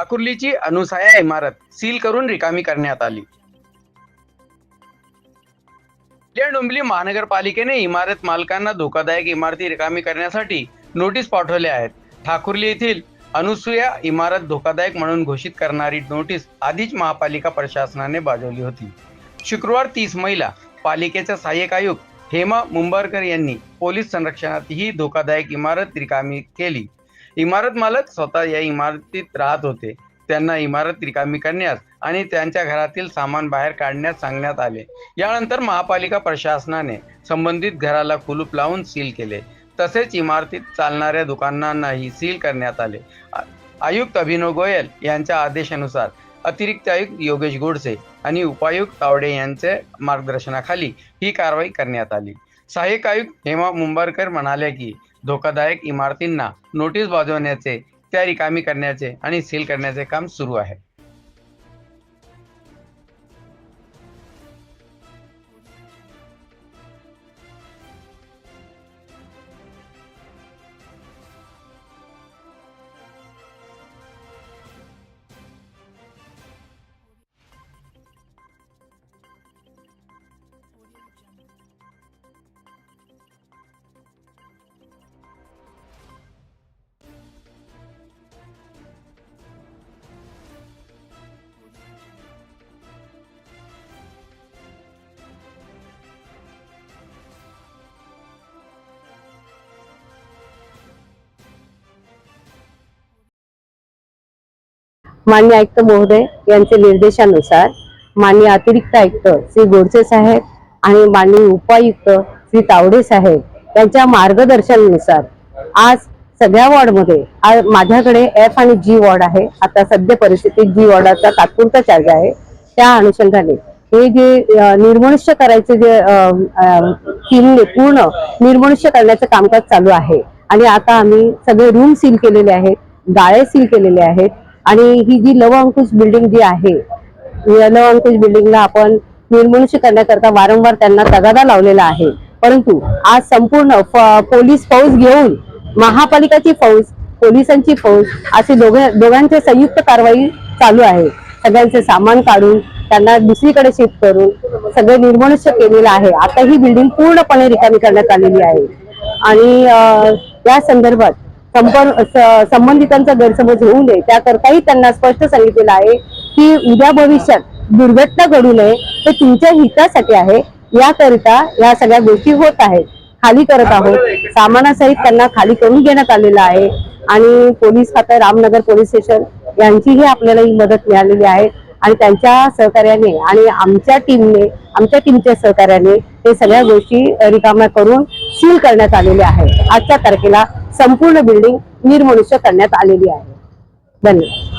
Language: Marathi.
ठाकुर्लीची अनुसाया इमारत सील करून रिकामी करण्यात आली. डोंबिवली महानगरपालिकेने इमारत मालकांना धोकादायक इमारती रिकामी करण्यासाठी नोटीस पाठवल्या आहेत. ठाकुर्ली येथील अनुसूया इमारत धोकादायक म्हणून घोषित करणारी नोटीस आधीच महापालिका प्रशासनाने बाजवली होती. शुक्रवार तीस महिला पालिकेच्या सहाय्यक आयुक्त हेमा मुंबारकर यांनी पोलीस संरक्षणात ही धोकादायक इमारत रिकामी केली. इमारत मालक स्वतः या इमारतीत राहत होते. त्यांना इमारत रिकामी करण्यास आणि त्यांच्या घरातील सामान बाहेर काढण्यास सांगण्यात आले. यानंतर महापालिका प्रशासनाने संबंधित घराला कुलूप लावून सील केले. तसेच इमारतीत चालणाऱ्या दुकानांनाही सील करण्यात आले. आयुक्त अभिनव गोयल यांच्या आदेशानुसार अतिरिक्त आयुक्त योगेश गोडसे आणि उपायुक्त तावडे यांचे मार्गदर्शनाखाली ही कारवाई करण्यात आली. सहाय्यक आयुक्त हेमा मुंबरकर म्हणाले की धोकादायक इमारतींना नोटीस बजावण्याचे त्या रिकामी करण्याचे आणि सील करण्याचे काम सुरू आहे. मान्य आयुक्त महोदय यांचे निर्देशानुसार मान्य अतिरिक्त आयुक्त श्री गोडसे साहेब आणि माननीय उपायुक्त श्री तावडे साहेब यांच्या मार्गदर्शनानुसार आज सगळ्या वॉर्डमध्ये आज माझ्याकडे एफ आणि जी वॉर्ड आहे. आता सध्या परिस्थितीत जी वॉर्डाचा तात्पुरता चार्ज आहे. त्या अनुषंगाने हे जे निर्मनुष्य करायचे जे टीमने पूर्ण निर्मनुष्य करण्याचं कामकाज चालू आहे. आणि आता आम्ही सगळे रूम सील केलेले आहेत गाळे सील केलेले आहेत. आणि ही जी लव अंकुश बिल्डिंग जी आहे या लव अंकुश बिल्डिंगला आपण निर्मनुष्य करण्याकरता वारंवार त्यांना तगादा लावलेला आहे. परंतु आज संपूर्ण पोलीस फौज घेऊन महापालिकाची फौज पोलिसांची फौज असे दोघे दोघांचे संयुक्त कारवाई चालू आहे. सगळ्यांचे सामान काढून त्यांना दुसरीकडे शिफ्ट करून सगळे निर्मनुष्य केलेलं आहे. आता ही बिल्डिंग पूर्णपणे रिकामी करण्यात आलेली आहे. आणि या संदर्भात संबंधितांचा गैरसमज होऊ नये. त्याकरताही त्यांना स्पष्ट सांगितलेलं आहे की उद्या भविष्यात दुर्घटना घडू नये ते तुमच्या हितासाठी आहे. याकरिता या सगळ्या गोष्टी होत आहेत. खाली करत आहोत. सामानासहित त्यांना खाली करून घेण्यात आलेलं आहे. आणि पोलीस खातं रामनगर पोलीस स्टेशन यांचीही आपल्याला ही मदत मिळालेली आहे. आणि त्यांच्या सहकार्याने आणि आमच्या टीमने आमच्या टीमच्या सहकार्याने ते सगळ्या गोष्टी रिकाम्या करून सील करण्यात आलेले आहे. आजच्या तारखेला संपूर्ण बिल्डिंग निर्मनुष्य करण्यात आलेली आहे. धन्यवाद.